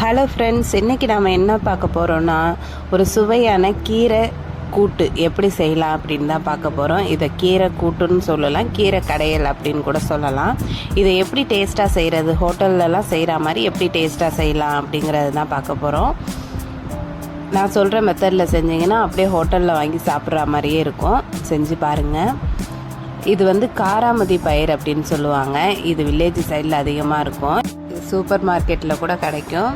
Hello friends இன்றைக்கி நாம் என்ன பார்க்க போகிறோன்னா ஒரு சுவையான கீரை கூட்டு எப்படி செய்யலாம் அப்படின்னு தான் பார்க்க போகிறோம் இதை கீரை கூட்டுன்னு சொல்லலாம் கீரை கடையல் அப்படின்னு கூட சொல்லலாம். இதை எப்படி டேஸ்ட்டாக செய்கிறது ஹோட்டல்லலாம் செய்கிற மாதிரி எப்படி டேஸ்ட்டாக செய்யலாம் அப்படிங்கிறது தான் பார்க்க போகிறோம் நான் சொல்கிற மெத்தடில் செஞ்சிங்கன்னா அப்படியே ஹோட்டலில் வாங்கி சாப்பிட்ற மாதிரியே இருக்கும். செஞ்சு பாருங்கள் இது வந்து காராமதி பயிர் அப்படின்னு சொல்லுவாங்க. இது வில்லேஜ் சைடில் அதிகமாக இருக்கும். சூப்பர் மார்க்கெட்டில் கூட கிடைக்கும்.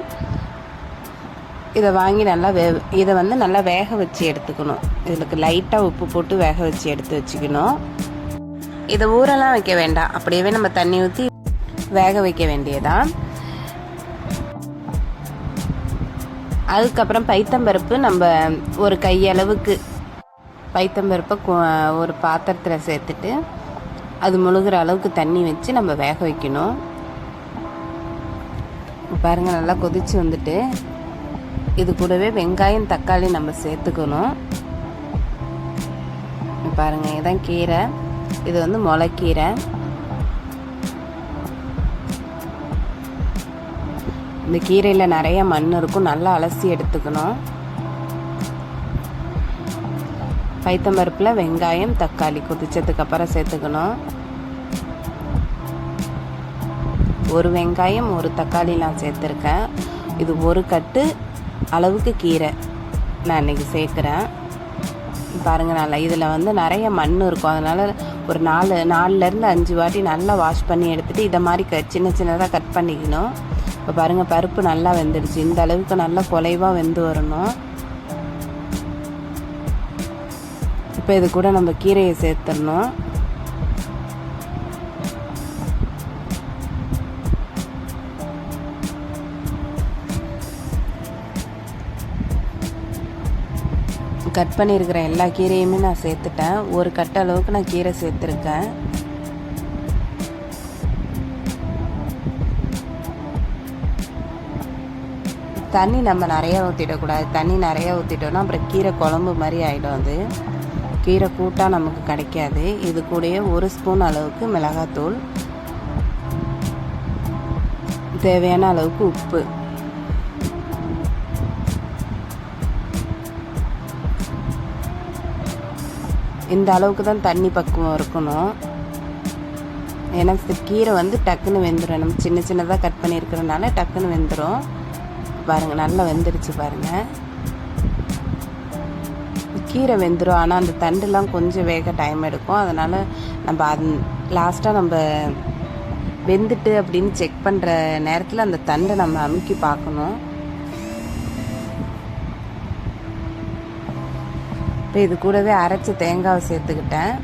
இதை வாங்கி நல்லா வே இதை வந்து நல்லா வேக வச்சு எடுத்துக்கணும். இதுக்கு லைட்டாக உப்பு போட்டு வேக வச்சு எடுத்து வச்சுக்கணும். இதை ஊரெல்லாம் வைக்க வேண்டாம். அப்படியே நம்ம தண்ணி ஊற்றி வேக வைக்க வேண்டியதான் அதுக்கப்புறம் பைத்தம்பருப்பு நம்ம ஒரு கையளவுக்கு பைத்தம்பருப்பை ஒரு பாத்திரத்தில் சேர்த்துட்டு அது முழுகிற அளவுக்கு தண்ணி வச்சு நம்ம வேக வைக்கணும். பாருங்கள் நல்லா கொதிச்சு வந்துட்டு இது கூடவே வெங்காயம் தக்காளி நம்ம சேர்த்துக்கணும். பாருங்க இதுதான் கீரை. இது வந்து முளைக்கீரை. இந்த கீரையில் நிறைய மண் இருக்கும். நல்லா அலசி எடுத்துக்கணும். பைத்தம்பருப்பில் வெங்காயம் தக்காளி கொதிச்சதுக்கு அப்புறம் சேர்த்துக்கணும். ஒரு வெங்காயம் ஒரு தக்காளி நான் சேர்த்துருக்கேன். இது ஒரு கட்டு அளவுக்கு கீரை நான் இன்னைக்கு சேர்க்குறேன். பாருங்கள் நல்லா இதில் வந்து நிறைய மண் இருக்கும். அதனால் ஒரு நாலு நாலுலேருந்து அஞ்சு வாட்டி நல்லா வாஷ் பண்ணி எடுத்துகிட்டு இதை மாதிரி க சின்ன சின்னதாக கட் பண்ணிக்கணும். இப்போ பாருங்கள் பருப்பு நல்லா வெந்துடுச்சு. இந்த அளவுக்கு நல்லா குலைவாக வெந்து வரணும். இப்போ இது கூட நம்ம கீரையை சேர்த்துடணும். கட் பண்ணியிருக்கிற எல்லா கீரையுமே நான் சேர்த்துட்டேன். ஒரு கட்ட அளவுக்கு நான் கீரை சேர்த்துருக்கேன். தண்ணி நம்ம நிறையா ஊற்றிடக்கூடாது தண்ணி நிறையா ஊற்றிட்டோம்னா அப்புறம் கீரை குழம்பு மாதிரி ஆகிடும் அது. கீரை கூட்டாக நமக்கு கிடைக்காது. இது கூடயே ஒரு ஸ்பூன் அளவுக்கு மிளகாத்தூள். தேவையான அளவுக்கு உப்பு. இந்த அளவுக்கு தான் தண்ணி பக்குவம் இருக்கணும். ஏன்னா கீரை வந்து டக்குன்னு வெந்துடும் நம்ம சின்ன சின்னதாக கட் பண்ணியிருக்கிறதுனால டக்குன்னு வெந்துடும் பாருங்கள் நல்லா வெந்துருச்சு பாருங்கள் கீரை வெந்துடும் ஆனால் அந்த தண்டுலாம் கொஞ்சம் வேக டைம் எடுக்கும். அதனால் நம்ம அது லாஸ்ட்டாக நம்ம வெந்துட்டு அப்படின்னு செக் பண்ணுற நேரத்தில் அந்த தண்டை நம்ம அமுக்கி பார்க்கணும். இப்போ இது கூடவே அரைச்ச தேங்காவை சேர்த்துக்கிட்டேன்.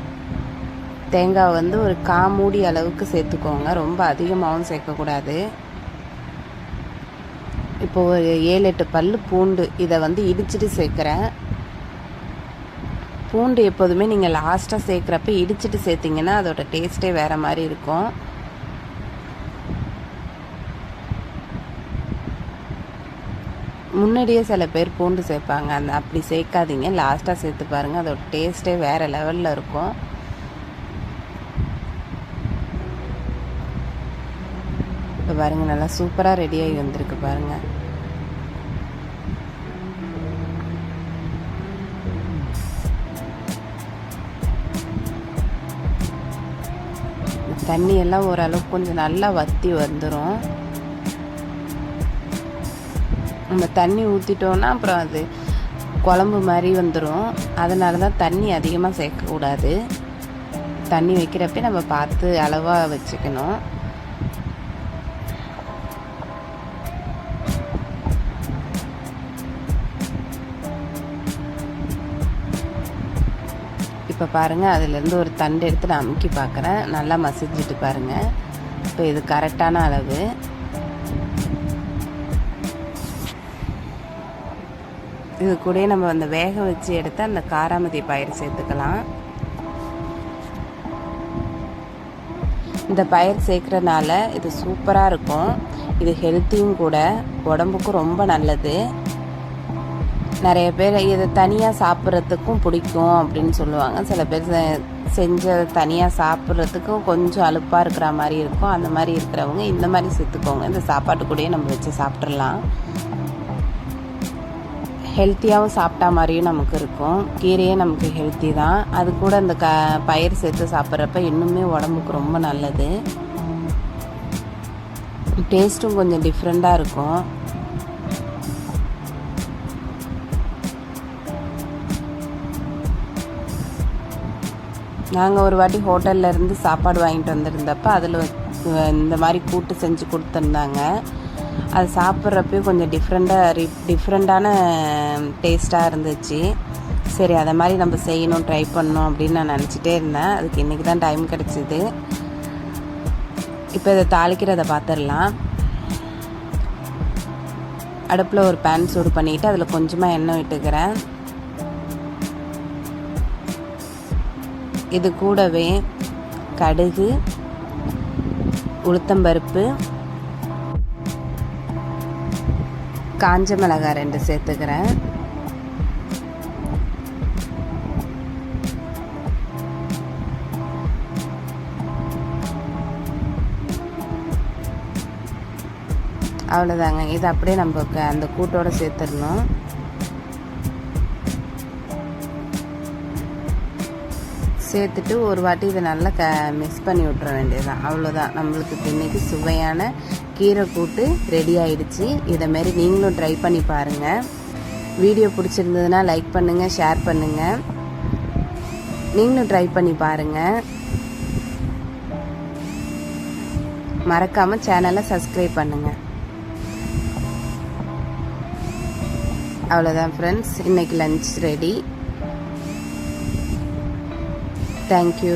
தேங்காய் வந்து ஒரு காமூடி அளவுக்கு சேர்த்துக்கோங்க. ரொம்ப அதிகமாகவும் சேர்க்கக்கூடாது. இப்போ ஒரு ஏழு எட்டு பல் பூண்டு இதை வந்து இடிச்சிட்டு சேர்க்குறேன். பூண்டு எப்போதுமே நீங்கள் லாஸ்ட்டாக சேர்க்குறப்ப இடிச்சிட்டு சேர்த்திங்கன்னா அதோட டேஸ்ட்டே வேறு மாதிரி இருக்கும். முன்னாடியே சில பேர் பூண்டு சேர்ப்பாங்க. அந்த அப்படி சேர்க்காதீங்க. லாஸ்ட்டாக சேர்த்து பாருங்கள் அதோட டேஸ்ட்டே வேறு லெவலில் இருக்கும். இப்போ பாருங்கள் நல்லா சூப்பராக ரெடியாகி வந்திருக்கு பாருங்கள் தண்ணியெல்லாம் ஓரளவுக்கு கொஞ்சம் நல்லா வத்தி வந்துடும் நம்ம தண்ணி ஊற்றிட்டோன்னா அப்புறம் அது குழம்பு மாதிரி வந்துடும் அதனால தான் தண்ணி அதிகமாக சேர்க்கக்கூடாது தண்ணி வைக்கிறப்ப நம்ம பார்த்து அளவாக வச்சுக்கணும். இப்போ பாருங்கள் அதுலேருந்து ஒரு தண்டு எடுத்து நான் அமுக்கி பார்க்குறேன். நல்லா மசிஞ்சிட்டு பாருங்கள் இப்போ இது கரெக்டான அளவு. இது கூடயே நம்ம அந்த வேக வச்சு எடுத்து அந்த காராமதி பயிர் சேர்த்துக்கலாம். இந்த பயிர் சேர்க்குறனால இது சூப்பராக இருக்கும். இது ஹெல்த்தியும் கூட உடம்புக்கும் ரொம்ப நல்லது. நிறைய பேர் இதை தனியாக சாப்பிட்றதுக்கும் பிடிக்கும் அப்படின்னு சொல்லுவாங்க. சில பேர் செஞ்சதை செஞ்ச தனியாக சாப்பிட்றதுக்கும் கொஞ்சம் அலுப்பாக இருக்கிற மாதிரி இருக்கும். அந்த மாதிரி இருக்கிறவங்க இந்த மாதிரி சேர்த்துக்கோங்க. இந்த சாப்பாட்டு கூடயே நம்ம வச்சு சாப்பிட்றலாம் ஹெல்த்தியாகவும் சாப்பிட்டா மாதிரியும் நமக்கு இருக்கும். கீரையே நமக்கு ஹெல்த்தி தான். அது கூட அந்த க பயிர் சேர்த்து சாப்பிட்றப்ப இன்னுமே உடம்புக்கு ரொம்ப நல்லது. டேஸ்ட்டும் கொஞ்சம் டிஃப்ரெண்ட்டாக இருக்கும். நாங்கள் ஒரு வாட்டி ஹோட்டல்ல இருந்து சாப்பாடு வாங்கிட்டு வந்திருந்தப்ப அதில் இந்த மாதிரி கூட்டு செஞ்சு கொடுத்துருந்தாங்க. அது சாப்பிட்றப்பயும் கொஞ்சம் டிஃப்ரெண்ட்டாக ரி டிஃப்ரெண்ட்டான டேஸ்ட்டாக இருந்துச்சு. சரி அதை மாதிரி நம்ம செய்யணும் ட்ரை பண்ணணும் அப்படின்னு நான் நினச்சிட்டே இருந்தேன். அதுக்கு இன்றைக்கி தான் டைம் கிடச்சிது. இப்போ இதை தாளிக்கிறத பார்த்துடலாம் அடுப்பில் ஒரு பேன் சூடு பண்ணிவிட்டு அதில் கொஞ்சமாக எண்ணெய் விட்டுக்கிறேன். இது கூடவே கடுகு உளுத்தம்பருப்பு காஞ்ச மிளகாய் ரெண்டு சேர்த்துக்கிறேன். அவ்வளோதாங்க இது அப்படியே நம்ம க- அந்த கூட்டோடு சேர்த்துடணும். சேர்த்துட்டு ஒரு வாட்டி இதை நல்லா க மிக்ஸ் பண்ணி விட்ற வேண்டியதுதான். அவ்வளோதான் நம்மளுக்கு இன்றைக்கி சுவையான கீரை கூட்டு ரெடி ஆயிடுச்சு. இதைமாரி நீங்களும் ட்ரை பண்ணி பாருங்கள் வீடியோ பிடிச்சிருந்ததுன்னா லைக் பண்ணுங்கள் ஷேர் பண்ணுங்கள் நீங்களும் ட்ரை பண்ணி பாருங்கள் மறக்காமல் சேனலை சப்ஸ்கிரைப் பண்ணுங்கள் அவ்வளோதான் ஃப்ரெண்ட்ஸ் இன்றைக்கி லஞ்ச் ரெடி தேங்க்யூ